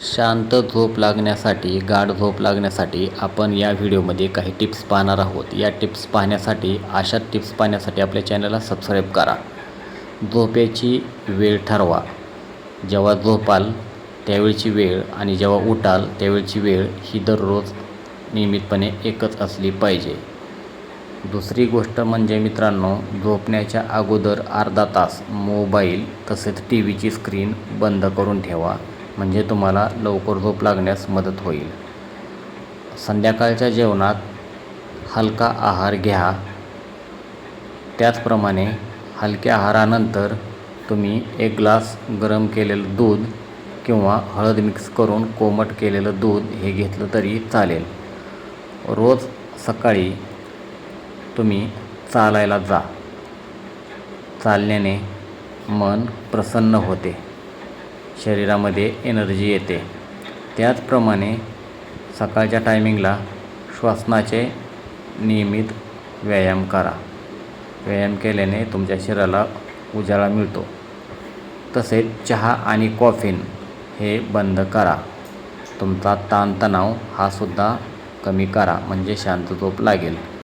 शांत झोप लागण्यासाठी गाढ झोप लागण्यासाठी आपण या व्हिडिओमध्ये काही टिप्स पाहणार आहोत. या टिप्स पाहण्यासाठी अशा टिप्स पाहण्यासाठी आपल्या चॅनलला सबस्क्राईब करा. झोपेची वेळ ठरवा. जेव्हा झोपाल त्यावेळची वेळ आणि जेव्हा उठाल त्यावेळची वेळ ही दररोज नियमितपणे एकच असली पाहिजे. दुसरी गोष्ट म्हणजे मित्रांनो झोपण्याच्या अगोदर अर्धा तास मोबाईल तसेच टी व्हीची स्क्रीन बंद करून ठेवा. म्हणजे तुम्हाला लवकर झोप लागण्यास मदत होईल. संध्याकाळच्या जेवणात हलका आहार घ्या. त्याचप्रमाणे हलक्या आहारानंतर तुम्ही एक ग्लास गरम केलेलं दूध किंवा हळद मिक्स करून कोमट केलेलं दूध हे घेतलं तरी चालेल. रोज सकाळी तुम्ही चालायला जा. चालण्याने मन प्रसन्न होते. शरीरामध्ये एनर्जी येते. त्याचप्रमाणे सकाळच्या टायमिंगला श्वासनाचे नियमित व्यायाम करा. व्यायाम केल्याने तुमच्या शरीराला उजाळा मिळतो. तसेच चहा आणि कॉफीन हे बंद करा. तुमचा ताणतणाव हा सुद्धा कमी करा म्हणजे शांत झोप लागेल.